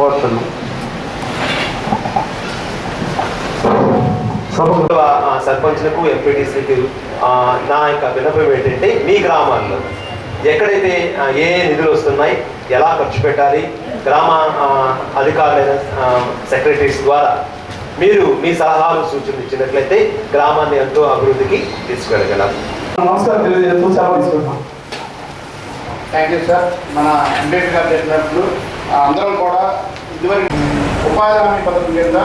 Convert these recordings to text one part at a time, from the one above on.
కోరుతున్నాం. సర్పంచ్లకు ఎంపీటీసీకి నా యొక్క విన్నపం ఏంటంటే మీ గ్రామాల్లో ఎక్కడైతే ఏ ఏ నిధులు వస్తున్నాయి ఎలా ఖర్చు పెట్టాలి గ్రామ అధికారులైన సెక్రటరీస్ ద్వారా మీరు మీ సలహాలు సూచనలు ఇచ్చినట్లయితే గ్రామాన్ని ఎంతో అభివృద్ధికి తీసుకెళ్ళగలం. నమస్కారం తెలియజేస్తూ సెలవు తీసుకుంటాం థ్యాంక్ యూ సార్ మన ఎంపీపీ గారు చెప్పినట్లు ఆ, అందరం కూడా ఇదివరకు ఉపాధి హామీ పథకం కింద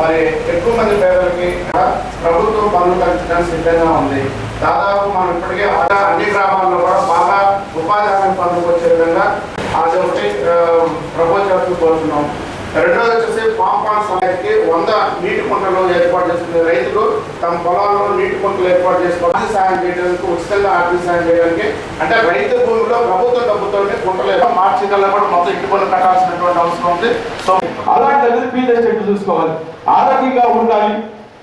మరి ఎక్కువ మంది పేదలకి ప్రభుత్వం పనులు కల్పించడానికి సిద్ధంగా ఉంది. దాదాపు మనం ఇప్పటికే అన్ని గ్రామాల్లో కూడా బాగా ఉపాధి హామీ పనులకు వచ్చే విధంగా అది ఒకటి ప్రపోజ్ చేస్తూ కోరుతున్నాం. రెండోది వచ్చేసి వంద నీటి కుంటలు ఏర్పాటు చేసుకునే రైతులు తమ పొలాల్లో నీటి కుంటలు ఏర్పాటు చేసుకోవాలి సాయం చేయడానికి ఉచితంగా ఆర్థిక సాయం చేయడానికి అంటే రైతు భూమిలో ప్రభుత్వ డబ్బుతోనే కుంటలు మార్చి కల్లా కూడా మొత్తం ఇంటి పనులు కట్టాల్సినటువంటి అవసరం ఉంది. సో అలాంటి పీజీ చెట్టు చూసుకోవాలి. ఆరోగ్యంగా ఉండాలి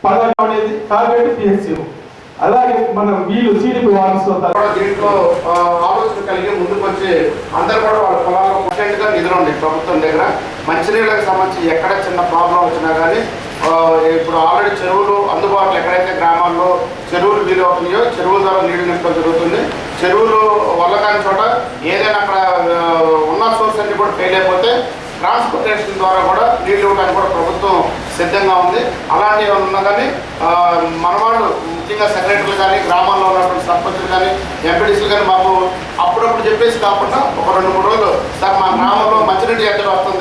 పదవి అనేది టార్గెట్ పిహెచ్సి అలాగే మన వీళ్ళు సీడీపీ వారసులు కూడా దీంట్లో ఆలోచన కలిగి ముందుకు వచ్చి అందరూ కూడా వాళ్ళ పొలాల్లో నిధులు ఉన్నాయి ప్రభుత్వం దగ్గర. మంచినీళ్ళకి సంబంధించి ఎక్కడ చిన్న ప్రాబ్లం వచ్చినా కానీ ఇప్పుడు ఆల్రెడీ చెరువులు అందుబాటులో ఎక్కడైతే గ్రామాల్లో చెరువులు వీలవుతున్నాయో చెరువుల ద్వారా నీళ్ళు నింపడం జరుగుతుంది. చెరువులు వల్ల కాని చోట ఏదైనా అక్కడ ఉన్న సోర్స్ అన్ని కూడా ఫెయిల్ అయిపోతే ట్రాన్స్పోర్టేషన్ ద్వారా కూడా నీళ్ళు ఇవ్వడానికి కూడా ప్రభుత్వం సిద్ధంగా ఉంది. అలాంటివి ఏమైనా ఉన్నా కానీ మనవాళ్ళు మన వాళ్ళు ముఖ్యంగా సెక్రటరీలు కానీ గ్రామాల్లో ఉన్నటువంటి సర్పంచులు కానీ ఎంపీడీసీలు కానీ మాకు అప్పుడప్పుడు చెప్పేసి కాకుండా ఒక రెండు మూడు రోజులు సార్ మా గ్రామంలో మంచినీటి ఎద్దడి వస్తుంది.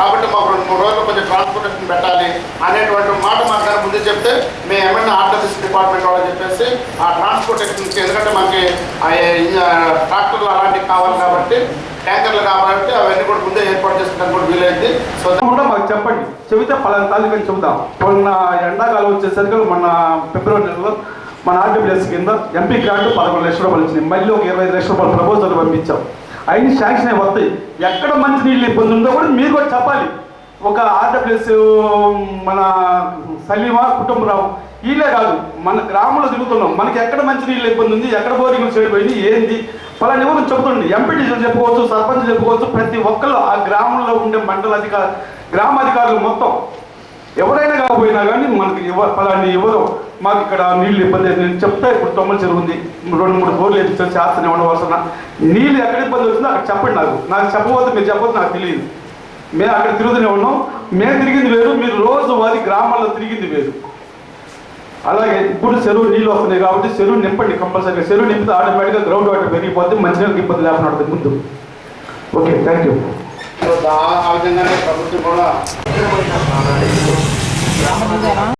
కాబట్టి మాకు రెండు మూడు రోజులు కొంచెం ట్రాన్స్పోర్టేషన్ పెట్టాలి అనేటువంటి మాట మాకు కానీ ముందు చెప్తే మేము ఏమైనా ఆర్డర్స్ డిపార్ట్మెంట్ వాళ్ళకి చెప్పేసి ఆ ట్రాన్స్పోర్టేషన్కి ఎందుకంటే మనకి ట్రాక్టర్లు అలాంటివి కావాలి కాబట్టి ట్యాంకర్లు కాబట్టి అవన్నీ కూడా ముందే ఏర్పాటు చేసుకుంటాం కూడా వీలైంది. సో కూడా మాకు చెప్పండి. చెబితే పలానా తాలూకని చెబుతాం మొన్న ఎండాకాలం వచ్చేసరికి మన ఫిబ్రవరి నెలలో మన ఆర్డబ్ల్యూఎస్ కింద ఎంపీ గ్రాంట్ పదకొండు లక్షల రూపాయలు వచ్చినాయి మళ్ళీ ఒక ఇరవై ఐదు లక్షల రూపాయలు ప్రపోజల్ పంపించాం. అయిన శాంక్షన్ అయి వస్తాయి. ఎక్కడ మంచి నీళ్ళు ఇబ్బంది ఉందో కూడా మీరు కూడా చెప్పాలి. ఒక ఆర్డబ్ల్యూఎస్ మన సలీమా కుటుంబరావు. వీళ్ళే కాదు మన గ్రామంలో తిరుగుతున్నాం. మనకి ఎక్కడ మంచి నీళ్ళు ఇబ్బంది ఉంది ఎక్కడ బోరింగ్ చెడిపోయింది ఏంది? పలాని ఎవరు చెబుతుంది ఎంపీటీసీలు చెప్పుకోవచ్చు సర్పంచ్ చెప్పుకోవచ్చు ప్రతి ఒక్కళ్ళు ఆ గ్రామంలో ఉండే మండల అధికారు గ్రామ అధికారులు మొత్తం. ఎవరైనా కాకపోయినా కానీ మనకి ఇవ్వ పలాని ఎవరు మాకు ఇక్కడ నీళ్ళు ఇబ్బంది నేను చెప్తా ఇప్పుడు తొమ్మల చెరువు ఉంది రెండు మూడు బోర్లు వేపించాను చేస్తాను ఇవ్వడం నీళ్ళు ఎక్కడ ఇబ్బంది వచ్చిందో అక్కడ చెప్పండి నాకు. నాకు చెప్పబోతే మీరు చెప్పబోతే నాకు తెలియదు. మేము అక్కడ తిరుగుతూనే ఉన్నాం. మేము తిరిగింది వేరు మీరు రోజు వారి గ్రామాల్లో తిరిగింది వేరు. అలాగే ఇప్పుడు చెరువు నీళ్ళు వస్తున్నాయి కాబట్టి చెరువు నింపండి కంపల్సరీగా. చెరువు నింపితే ఆటోమేటిక్గా గ్రౌండ్ వాటర్ పెరిగిపోతే మంచినీళ్ళకి ఇబ్బంది లేకుండా ఉంటుంది ముందు. ఓకే థ్యాంక్ యూ ఆ ఆ విధంగానే ప్రభుత్వం కూడా